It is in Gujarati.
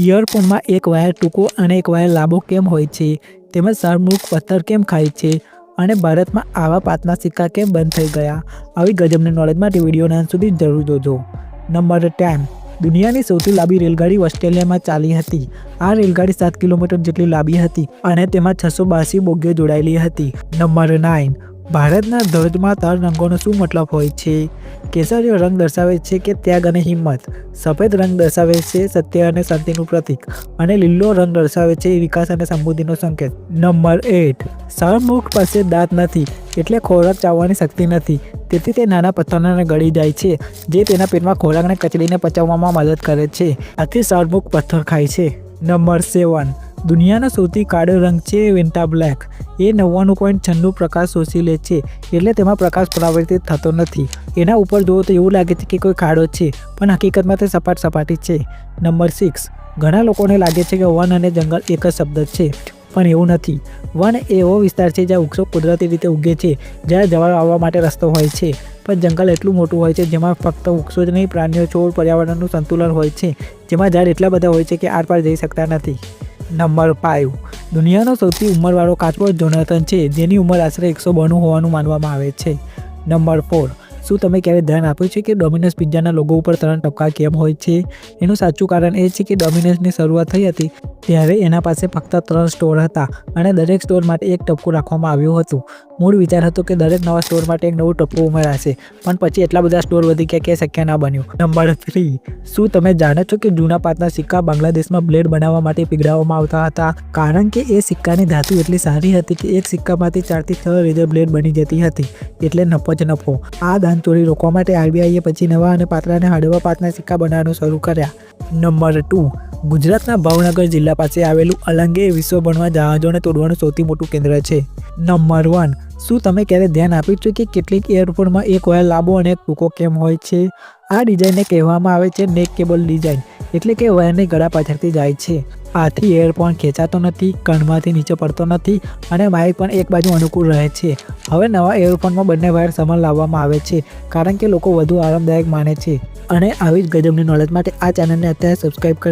ઇયરફોનમાં એક વાયર ટૂંકો અને એક વાયર લાંબો કેમ હોય છે? તેમજ સરમુખ પથ્થર કેમ ખાય છે? અને ભારતમાં આવા પાતના સિક્કા કેમ બંધ થઈ ગયા? આવી ગજબની નોલેજ માટે વિડીયોના અંત સુધી જરૂર જોજો. Number ten. દુનિયાની સૌથી લાંબી રેલગાડી ઓસ્ટ્રેલિયામાં ચાલી હતી. આ રેલગાડી સાત કિલોમીટર જેટલી લાંબી હતી અને તેમાં છસો બોગીઓ જોડાયેલી હતી. Number nine. ભારતના ધ્વજમાં ત્રણ રંગોનો શું મતલબ હોય છે? કેસરીયો રંગ દર્શાવે છે કે ત્યાગ અને હિંમત. સફેદ રંગ દર્શાવે છે સત્ય અને શાંતિનું પ્રતીક. અને લીલો રંગ દર્શાવે છે વિકાસ અને સમૃદ્ધિનો સંકેત. Number eight. સરમુખ પાસે દાંત નથી, એટલે ખોરાક ચાવવાની શક્તિ નથી. તેથી તે નાના પથ્થરોને ગળી જાય છે, જે તેના પેટમાં ખોરાકને કચડીને પચાવવામાં મદદ કરે છે. આથી સરમુખ પથ્થર ખાય છે. Number seven. દુનિયાનો સૌથી કાળો રંગ છે વિન્ટા બ્લેક. એ નવ્વાણું પોઈન્ટ છન્નું પ્રકાશ શોષી લે છે, એટલે તેમાં પ્રકાશ પરાવર્તિત થતો નથી. એના ઉપર જુઓ તો એવું લાગે છે કે કોઈ કાળો છે, પણ હકીકતમાં તે સપાટ સપાટી છે. Number six. ઘણા લોકોને લાગે છે કે વન અને જંગલ એક જ શબ્દ છે, પણ એવું નથી. વન એ એવો વિસ્તાર છે જ્યાં વૃક્ષો કુદરતી રીતે ઉગે છે, જ્યાં જવા આવવા માટે રસ્તો હોય છે. પણ જંગલ એટલું મોટું હોય છે જેમાં ફક્ત વૃક્ષો જ નહીં, પ્રાણીઓ, છોડ, પર્યાવરણનું સંતુલન હોય છે, જેમાં ઝાડ એટલા બધા હોય છે કે આરપાર જઈ શકતા નથી. નંબર ફાઇવ દુનિયાનો સૌથી ઉંમરવાળો કાચબો જોનાથન છે, જેની ઉંમર આશરે એકસો બાણું હોવાનું માનવામાં આવે છે. નંબર ફોર, શું તમે ક્યારેય ધ્યાન આપ્યું છે કે ડોમિનોઝ પિઝાના લોગો ઉપર ત્રણ ટપકા કેમ હોય છે? એનું સાચું કારણ એ છે કે ડોમિનોઝની શરૂઆત થઈ હતી ત્યારે એના પાસે ફક્ત ત્રણ સ્ટોર હતા અને દરેક સ્ટોર માટે એક ટપકું રાખવામાં આવ્યું હતું. મૂળ વિચાર હતો કે દરેક નવા સ્ટોર માટે એક નવું ટપકું ઉમેરાશે, પણ પછી એટલા બધા સ્ટોર વધી ગયા કે શક્ય ના બન્યું. નંબર થ્રી, શું તમે જાણો છો કે જૂના પાતના સિક્કા બાંગ્લાદેશમાં બ્લેડ બનાવવા માટે પીગળાવવામાં આવતા હતા? કારણ કે એ સિક્કાની ધાતુ એટલી સારી હતી કે એક સિક્કામાંથી ચારથી છ રીતે બ્લેડ બની જતી હતી, એટલે નફો જ નફો. આ દાન ચોરી રોકવા માટે આરબીઆઈએ પછી નવા અને પાતળાને હળવા પાતના સિક્કા બનાવવાનું શરૂ કર્યા. નંબર ટુ, ગુજરાતના ભાવનગર જિલ્લા પાસે આવેલું અલંગે એ વિશ્વભરમાં જહાજોને તોડવાનું સૌથી મોટું કેન્દ્ર છે. નંબર વન શું તમે ક્યારે ધ્યાન આપ્યું છે કે કેટલીક એરપોર્ટમાં એક વાયર લાંબો અને ટૂંકો કેમ હોય છે? આ ડિઝાઇનને કહેવામાં આવે છે નેક કેબલ ડિઝાઇન એટલે કે વાયરની ગળા પાછળથી જાય છે. આથી એરફોન ખેંચાતો નથી, કણમાંથી નીચે પડતો નથી અને માઇક પણ એક બાજુ અનુકૂળ રહે છે. હવે નવા એરફોનમાં બંને વાયર સમાન લાવવામાં આવે છે, કારણ કે લોકો વધુ આરામદાયક માને છે. અને આવી જ ગજબની નોલેજ માટે આ ચેનલને અત્યારે સબસ્ક્રાઈબ કરી